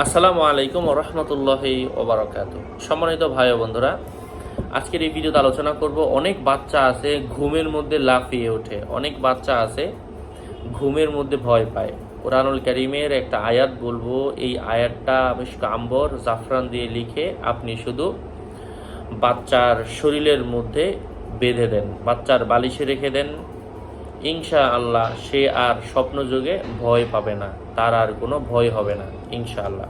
আসসালামু আলাইকুম রহমতুল্লাহি ওবরাকাত সম্মানিত ভাই ও বন্ধুরা, আজকের এই ভিডিওতে আলোচনা করব, অনেক বাচ্চা আছে ঘুমের মধ্যে লাফিয়ে ওঠে, অনেক বাচ্চা আছে ঘুমের মধ্যে ভয় পায়। কোরআনুল করিমের একটা আয়াত বলব, এই আয়াতটা বেশ আম্বর জাফরান দিয়ে লিখে আপনি শুধু বাচ্চার শরীরের মধ্যে বেঁধে দেন, বাচ্চার বালিশে রেখে দেন ইনশা আল্লাহ সে আর স্বপ্নযোগে ভয় পাবে না, তার আর কোনো ভয় হবে না ইনশা আল্লাহ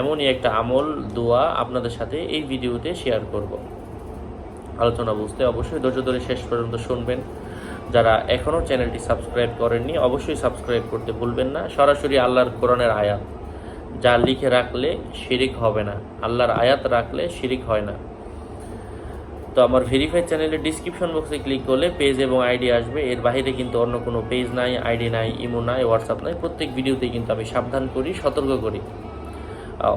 এমনই একটা আমল, দোয়া আপনাদের সাথে এই ভিডিওতে শেয়ার করব। আলোচনা বুঝতে অবশ্যই ধৈর্য ধরে শেষ পর্যন্ত শুনবেন। যারা এখনও চ্যানেলটি সাবস্ক্রাইব করেননি, অবশ্যই সাবস্ক্রাইব করতে ভুলবেন না। সরাসরি আল্লাহর কোরআনের আয়াত, যা লিখে রাখলে শিরিক হবে না। আল্লাহর আয়াত রাখলে শিরিক হয় না। তো আমার ভেরিফাই চ্যানেলের ডিসক্রিপশন বক্সে ক্লিক করলে পেজ এবং আইডি আসবে। এর বাইরে কিন্তু অন্য কোনো পেজ নাই আইডি নাই ইমো নাই হোয়াটসঅ্যাপ নাই। প্রত্যেক ভিডিওতেই কিন্তু আমি সাবধান করি, সতর্ক করি।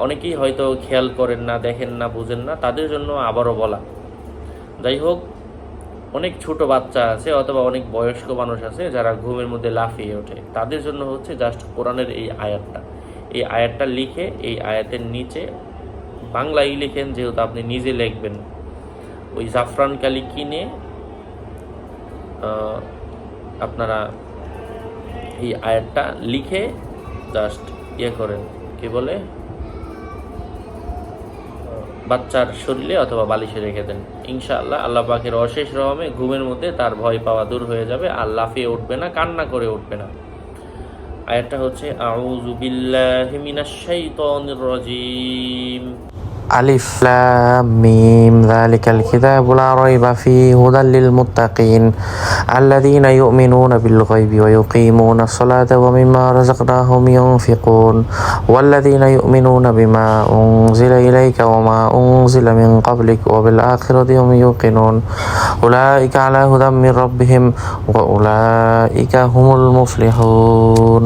অনেকেই হয়তো খেয়াল করেন না, দেখেন না, বুঝেন না, তাদের জন্য আবারও বলা। যাই হোক, অনেক ছোট বাচ্চা আছে অথবা অনেক বয়স্ক মানুষ আছে যারা ঘুমের মধ্যে লাফিয়ে ওঠে। তাদের জন্য হচ্ছে জাস্ট কোরআনের এই আয়াতটা। এই আয়াতটা লিখে, এই আয়াতের নিচে বাংলায় লিখেন, যেহেতু আপনি নিজে লিখবেন। ওই জাফরান কালি কিনে আপনারা এই আয়াতটা লিখে জাস্ট ইয়ে করেন। কি বলে? বাচ্চার শরীরে অথবা বালিশে রেখে দেন। ইনশাআল্লাহ আল্লাহ পাকের অশেষ রহমে ঘুমের মধ্যে তার ভয় পাওয়া দূর হয়ে যাবে আর লাফিয়ে উঠবে না, কান্না করে উঠবে না। আয়াতটা হচ্ছে, আউযু বিল্লাহি মিনাশ রাজিম। ألف لام ميم. ذلك الكتاب لا ريب فيه هدى للمتقين الذين يؤمنون بالغيب ويقيمون الصلاة ومما رزقناهم ينفقون والذين يؤمنون بما أنزل إليك وما أنزل من قبلك وبالآخرة هم يوقنون. أولئك على هدى من ربهم وأولئك هم المفلحون.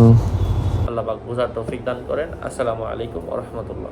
السلام عليكم ورحمة الله.